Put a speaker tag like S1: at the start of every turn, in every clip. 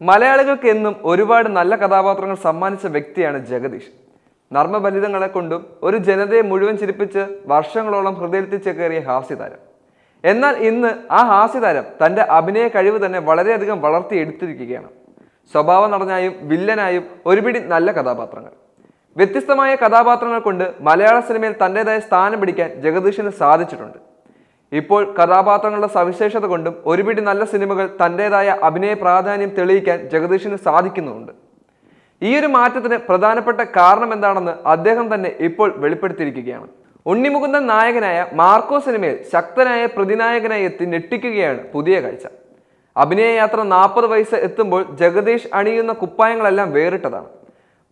S1: മലയാളികൾക്ക് എന്നും ഒരുപാട് നല്ല കഥാപാത്രങ്ങൾ സമ്മാനിച്ച വ്യക്തിയാണ് ജഗദീഷ്. നർമ്മബലിതങ്ങളെ കൊണ്ടും ഒരു ജനതയെ മുഴുവൻ ചിരിപ്പിച്ച് വർഷങ്ങളോളം ഹൃദയത്തിൽ ചേക്കേറിയ ഹാസ്യതാരം എന്നാൽ ഇന്ന് ആ ഹാസ്യതാരം തന്റെ അഭിനയ കഴിവ് തന്നെ വളരെയധികം വളർത്തിയെടുത്തിരിക്കുകയാണ്. സ്വഭാവ നടനായും വില്ലനായും ഒരുപിടി നല്ല കഥാപാത്രങ്ങൾ. വ്യത്യസ്തമായ കഥാപാത്രങ്ങൾ കൊണ്ട് മലയാള സിനിമയിൽ തന്റെതായ സ്ഥാനം പിടിക്കാൻ ജഗദീഷിന് സാധിച്ചിട്ടുണ്ട്. ഇപ്പോൾ കഥാപാത്രങ്ങളുടെ സവിശേഷത കൊണ്ടും ഒരുപിടി നല്ല സിനിമകൾ തന്റെതായ അഭിനയ പ്രാധാന്യം തെളിയിക്കാൻ ജഗദീഷിന് സാധിക്കുന്നുണ്ട് ഈ ഒരു മാറ്റത്തിന് പ്രധാനപ്പെട്ട കാരണം എന്താണെന്ന് അദ്ദേഹം തന്നെ ഇപ്പോൾ വെളിപ്പെടുത്തിയിരിക്കുകയാണ്. ഉണ്ണിമുകുന്ദൻ നായകനായ മാർക്കോ സിനിമയിൽ ശക്തനായ പ്രതിനായകനായി എത്തി ഞെട്ടിക്കുകയാണ് പുതിയ കാഴ്ച. അഭിനയ യാത്ര നാൽപ്പത് വയസ്സ് എത്തുമ്പോൾ ജഗദീഷ് അണിയുന്ന കുപ്പായങ്ങളെല്ലാം വേറിട്ടതാണ്.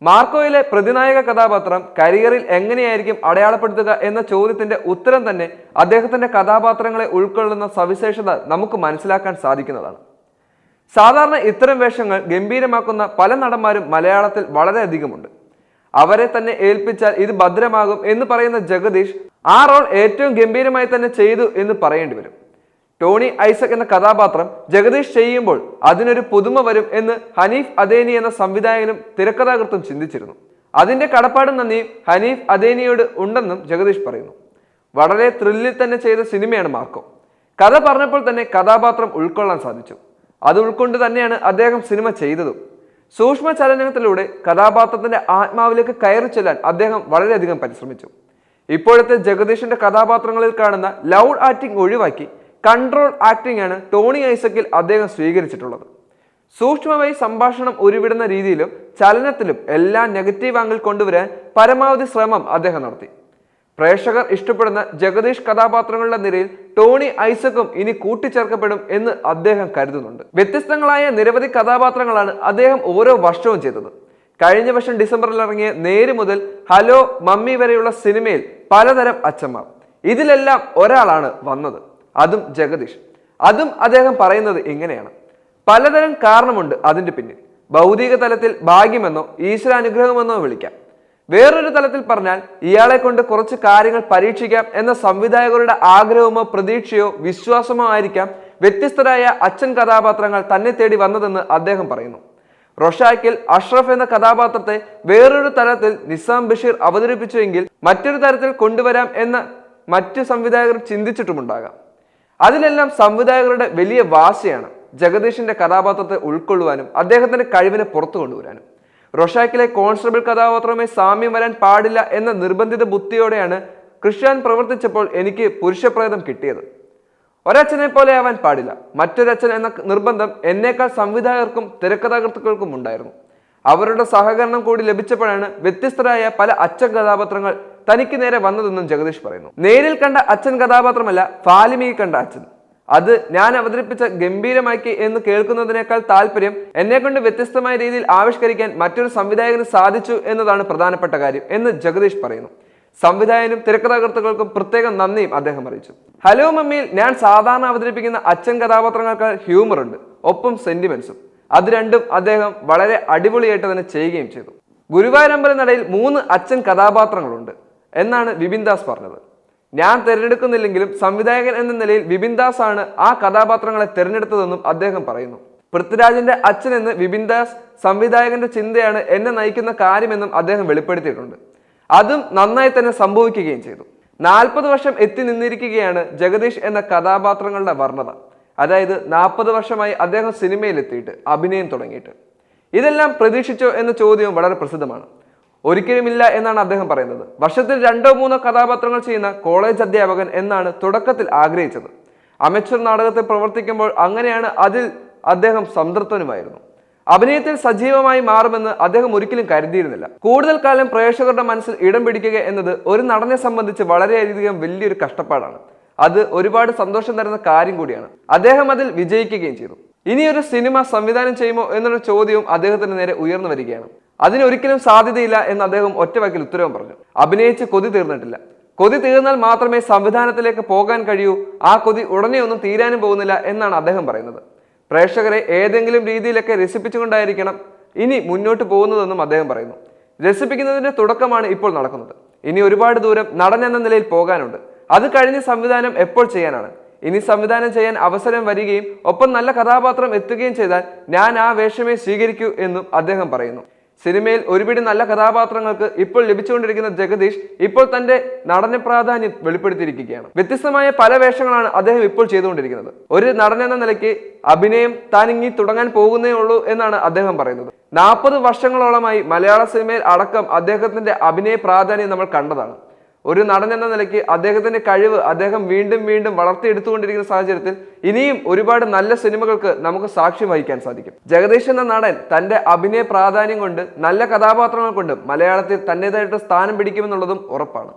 S1: മാർക്കോയിലെ പ്രതിനായക കഥാപാത്രം കരിയറിൽ എങ്ങനെയായിരിക്കും അടയാളപ്പെടുത്തുക എന്ന ചോദ്യത്തിന്റെ ഉത്തരം തന്നെ അദ്ദേഹത്തിന്റെ കഥാപാത്രങ്ങളെ ഉൾക്കൊള്ളുന്ന സവിശേഷത നമുക്ക് മനസ്സിലാക്കാൻ സാധിക്കുന്നതാണ്. സാധാരണ ഇത്തരം വേഷങ്ങൾ ഗംഭീരമാക്കുന്ന പല നടന്മാരും മലയാളത്തിൽ വളരെയധികമുണ്ട്. അവരെ തന്നെ ഏൽപ്പിച്ചാൽ ഇത് ഭദ്രമാകും എന്ന് പറയുന്ന ജഗദീഷ് ആ റോൾ ഏറ്റവും ഗംഭീരമായി തന്നെ ചെയ്തു എന്ന് പറയേണ്ടി വരും. ടോണി ഐസക് എന്ന കഥാപാത്രം ജഗദീഷ് ചെയ്യുമ്പോൾ അതിനൊരു പുതുമ വരും എന്ന് ഹനീഫ് അദേനി എന്ന സംവിധായകനും തിരക്കഥാകൃത്തും ചിന്തിച്ചിരുന്നു. അതിന്റെ കടപ്പാടും നന്ദിയും ഹനീഫ് അദേനിയോട് ഉണ്ടെന്നും ജഗദീഷ് പറയുന്നു. വളരെ ത്രില്ലിൽ തന്നെ ചെയ്ത സിനിമയാണ് മാർക്കോ. കഥ പറഞ്ഞപ്പോൾ തന്നെ കഥാപാത്രം ഉൾക്കൊള്ളാൻ സാധിച്ചു. അത് ഉൾക്കൊണ്ട് തന്നെയാണ് അദ്ദേഹം സിനിമ ചെയ്തതും. സൂക്ഷ്മ ചലനത്തിലൂടെ കഥാപാത്രത്തിന്റെ ആത്മാവിലേക്ക് കയറി ചെല്ലാൻ അദ്ദേഹം വളരെയധികം പരിശ്രമിച്ചു. ഇപ്പോഴത്തെ ജഗദീഷിന്റെ കഥാപാത്രങ്ങളിൽ കാണുന്ന ലൗഡ് ആക്ടിംഗ് ഒഴിവാക്കി കൺട്രോൾ ആക്ടിംഗ് ആണ് ടോണി ഐസക്കിൽ അദ്ദേഹം സ്വീകരിച്ചിട്ടുള്ളത്. സൂക്ഷ്മമായി സംഭാഷണം ഉരുവിടുന്ന രീതിയിലും ചലനത്തിലും എല്ലാ നെഗറ്റീവ് ആംഗിൾ കൊണ്ടുവരാൻ പരമാവധി ശ്രമം അദ്ദേഹം നടത്തി. പ്രേക്ഷകർ ഇഷ്ടപ്പെടുന്ന ജഗദീഷ് കഥാപാത്രങ്ങളുടെ നിരയിൽ ടോണി ഐസക്കും ഇനി കൂട്ടിച്ചേർക്കപ്പെടും എന്ന് അദ്ദേഹം കരുതുന്നുണ്ട്. വ്യത്യസ്തങ്ങളായ നിരവധി കഥാപാത്രങ്ങളാണ് അദ്ദേഹം ഓരോ വർഷവും ചെയ്തത്. കഴിഞ്ഞ വർഷം ഡിസംബറിൽ ഇറങ്ങിയ നേര് മുതൽ ഹലോ മമ്മി വരെയുള്ള സിനിമയിൽ പലതരം അച്ഛന്മാർ ഇതിലെല്ലാം ഒരാളാണ് വന്നത്. അതും ജഗദീഷ്. അതും അദ്ദേഹം പറയുന്നത് ഇങ്ങനെയാണ്. പലതരം കാരണമുണ്ട് അതിന്റെ പിന്നിൽ. ഭൗതിക തലത്തിൽ ഭാഗ്യമെന്നോ ഈശ്വരാനുഗ്രഹമെന്നോ വിളിക്കാം. വേറൊരു തലത്തിൽ പറഞ്ഞാൽ ഇയാളെ കൊണ്ട് കുറച്ച് കാര്യങ്ങൾ പരീക്ഷിക്കാം എന്ന സംവിധായകരുടെ ആഗ്രഹമോ പ്രതീക്ഷയോ വിശ്വാസമോ ആയിരിക്കാം വ്യത്യസ്തരായ അച്ഛൻ കഥാപാത്രങ്ങൾ തന്നെ തേടി വന്നതെന്ന് അദ്ദേഹം പറയുന്നു. റൊഷാക്കിൽ അഷ്റഫ് എന്ന കഥാപാത്രത്തെ വേറൊരു തലത്തിൽ നിസാം ബഷീർ അവതരിപ്പിച്ചുവെങ്കിൽ മറ്റൊരു തരത്തിൽ കൊണ്ടുവരാം എന്ന് മറ്റു സംവിധായകർ ചിന്തിച്ചിട്ടുമുണ്ടാകാം. അതിലെല്ലാം സംവിധായകരുടെ വലിയ വാശിയാണ് ജഗദീഷിന്റെ കഥാപാത്രത്തെ ഉൾക്കൊള്ളുവാനും അദ്ദേഹത്തിന്റെ കഴിവിനെ പുറത്തു കൊണ്ടുവരാനും. റൊഷാക്കിലെ കോൺസ്റ്റബിൾ കഥാപാത്രവുമായി സാമ്യം വരാൻ പാടില്ല എന്ന നിർബന്ധിത ബുദ്ധിയോടെയാണ് ക്രിസ്ത്യാൻ പ്രവർത്തിച്ചപ്പോൾ എനിക്ക് പുരുഷപ്രേതം കിട്ടിയത്. ഒരച്ഛനെ പോലെ ആവാൻ പാടില്ല. മറ്റൊരച്ഛൻ എന്ന നിർബന്ധം എന്നേക്കാൾ സംവിധായകർക്കും തിരക്കഥാകൃത്തുക്കൾക്കും ഉണ്ടായിരുന്നു. അവരുടെ സഹകരണം കൂടി ലഭിച്ചപ്പോഴാണ് വ്യത്യസ്തരായ പല അച്ഛൻ കഥാപാത്രങ്ങൾ തനിക്ക് നേരെ വന്നതെന്നും ജഗദീഷ് പറയുന്നു. നേരിൽ കണ്ട അച്ഛൻ കഥാപാത്രമല്ല ഫാലിമിയിൽ കണ്ട അച്ഛൻ. അത് ഞാൻ അവതരിപ്പിച്ച ഗംഭീരമാക്കി എന്ന് കേൾക്കുന്നതിനേക്കാൾ താല്പര്യം എന്നെ കൊണ്ട് വ്യത്യസ്തമായ രീതിയിൽ ആവിഷ്കരിക്കാൻ മറ്റൊരു സംവിധായകന് സാധിച്ചു എന്നതാണ് പ്രധാനപ്പെട്ട കാര്യം എന്ന് ജഗദീഷ് പറയുന്നു. സംവിധായകനും തിരക്കഥാകൃത്തുക്കൾക്കും പ്രത്യേകം നന്ദിയും അദ്ദേഹം അറിയിച്ചു. ഹലോ മമ്മിയിൽ ഞാൻ സാധാരണ അവതരിപ്പിക്കുന്ന അച്ഛൻ കഥാപാത്രങ്ങൾക്ക് ഹ്യൂമർ ഉണ്ട് ഒപ്പം സെന്റിമെന്റ്സും. അത് രണ്ടും അദ്ദേഹം വളരെ അടിപൊളിയായിട്ട് തന്നെ ചെയ്യുകയും ചെയ്തു. ഗുരുവായൂരമ്പല നടയിൽ മൂന്ന് അച്ഛൻ കഥാപാത്രങ്ങളുണ്ട് എന്നാണ് വിപിൻ ദാസ് പറഞ്ഞത്. ഞാൻ തിരഞ്ഞെടുക്കുന്നില്ലെങ്കിലും സംവിധായകൻ എന്ന നിലയിൽ വിപിൻ ദാസ് ആണ് ആ കഥാപാത്രങ്ങളെ തിരഞ്ഞെടുത്തതെന്നും അദ്ദേഹം പറയുന്നു. പൃഥ്വിരാജിന്റെ അച്ഛൻ എന്ന് വിപിൻ ദാസ് സംവിധായകന്റെ ചിന്തയാണ് എന്നെ നയിക്കുന്ന കാര്യമെന്നും അദ്ദേഹം വെളിപ്പെടുത്തിയിട്ടുണ്ട്. അതും നന്നായി തന്നെ സംഭവിക്കുകയും ചെയ്തു. നാൽപ്പത് വർഷം എത്തി നിന്നിരിക്കുകയാണ് ജഗദീഷ് എന്ന കഥാപാത്രങ്ങളുടെ വർണത. അതായത് നാൽപ്പത് വർഷമായി അദ്ദേഹം സിനിമയിലെത്തിയിട്ട് അഭിനയം തുടങ്ങിയിട്ട്. ഇതെല്ലാം പ്രതീക്ഷിച്ചോ എന്ന ചോദ്യം വളരെ പ്രസിദ്ധമാണ്. ഒരിക്കലുമില്ല എന്നാണ് അദ്ദേഹം പറയുന്നത്. വർഷത്തിൽ രണ്ടോ മൂന്നോ കഥാപാത്രങ്ങൾ ചെയ്യുന്ന കോളേജ് അധ്യാപകൻ എന്നാണ് തുടക്കത്തിൽ ആഗ്രഹിച്ചത്. അമച്വർ നാടകത്തിൽ പ്രവർത്തിക്കുമ്പോൾ അങ്ങനെയാണ് അതിൽ അദ്ദേഹം സംതൃപ്തനുമായിരുന്നു. അഭിനയത്തിൽ സജീവമായി മാറുമെന്ന് അദ്ദേഹം ഒരിക്കലും കരുതിയിരുന്നില്ല. കൂടുതൽ കാലം പ്രേക്ഷകരുടെ മനസ്സിൽ ഇടം പിടിക്കുക എന്നത് ഒരു നടനെ സംബന്ധിച്ച് വളരെയധികം വലിയൊരു കഷ്ടപ്പാടാണ്. അത് ഒരുപാട് സന്തോഷം തരുന്ന കാര്യം കൂടിയാണ്. അദ്ദേഹം അതിൽ വിജയിക്കുകയും ചെയ്തു. ഇനി ഒരു സിനിമ സംവിധാനം ചെയ്യുമോ എന്നൊരു ചോദ്യവും അദ്ദേഹത്തിന് നേരെ ഉയർന്നു വരികയാണ്. അതിനൊരിക്കലും സാധ്യതയില്ല എന്ന് അദ്ദേഹം ഒറ്റവാക്കിൽ ഉത്തരവും പറഞ്ഞു. അഭിനയിച്ച് കൊതി തീർന്നിട്ടില്ല. കൊതി തീർന്നാൽ മാത്രമേ സംവിധാനത്തിലേക്ക് പോകാൻ കഴിയൂ. ആ കൊതി ഉടനെ ഒന്നും തീരാനും പോകുന്നില്ല എന്നാണ് അദ്ദേഹം പറയുന്നത്. പ്രേക്ഷകരെ ഏതെങ്കിലും രീതിയിലൊക്കെ രസിപ്പിച്ചുകൊണ്ടായിരിക്കണം ഇനി മുന്നോട്ട് പോകുന്നതെന്നും അദ്ദേഹം പറയുന്നു. രസിപ്പിക്കുന്നതിന്റെ തുടക്കമാണ് ഇപ്പോൾ നടക്കുന്നത്. ഇനി ഒരുപാട് ദൂരം നടൻ എന്ന നിലയിൽ പോകാനുണ്ട്. അത് കഴിഞ്ഞ് സംവിധാനം എപ്പോൾ ചെയ്യാനാണ്? ഇനി സംവിധാനം ചെയ്യാൻ അവസരം വരികയും ഒപ്പം നല്ല കഥാപാത്രം എത്തുകയും ചെയ്താൽ ഞാൻ ആ വേഷമേ സ്വീകരിക്കൂ എന്നും അദ്ദേഹം പറയുന്നു. സിനിമയിൽ ഒരുപിടി നല്ല കഥാപാത്രങ്ങൾക്ക് ഇപ്പോൾ ലഭിച്ചുകൊണ്ടിരിക്കുന്ന ജഗദീഷ് ഇപ്പോൾ തന്റെ നടന പ്രാധാന്യം വെളിപ്പെടുത്തിയിരിക്കുകയാണ്. വ്യത്യസ്തമായ പല വേഷങ്ങളാണ് അദ്ദേഹം ഇപ്പോൾ ചെയ്തുകൊണ്ടിരിക്കുന്നത്. ഒരു നടൻ എന്ന നിലയ്ക്ക് അഭിനയം താൻ തുടങ്ങാൻ പോകുന്നേ ഉള്ളൂ എന്നാണ് അദ്ദേഹം പറയുന്നത്. നാൽപ്പത് വർഷങ്ങളോളമായി മലയാള സിനിമയിൽ അടക്കം അദ്ദേഹത്തിന്റെ അഭിനയ പ്രാധാന്യം നമ്മൾ കണ്ടതാണ്. ഒരു നടൻ എന്ന നിലയ്ക്ക് അദ്ദേഹത്തിന്റെ കഴിവ് അദ്ദേഹം വീണ്ടും വീണ്ടും വളർത്തിയെടുത്തുകൊണ്ടിരിക്കുന്ന സാഹചര്യത്തിൽ ഇനിയും ഒരുപാട് നല്ല സിനിമകൾക്ക് നമുക്ക് സാക്ഷ്യം വഹിക്കാൻ സാധിക്കും. ജഗദീഷ് എന്ന നടൻ തന്റെ അഭിനയ പ്രാധാന്യം കൊണ്ട് നല്ല കഥാപാത്രങ്ങൾ കൊണ്ടും മലയാളത്തിൽ തന്റേതായിട്ട് സ്ഥാനം പിടിക്കുമെന്നുള്ളതും ഉറപ്പാണ്.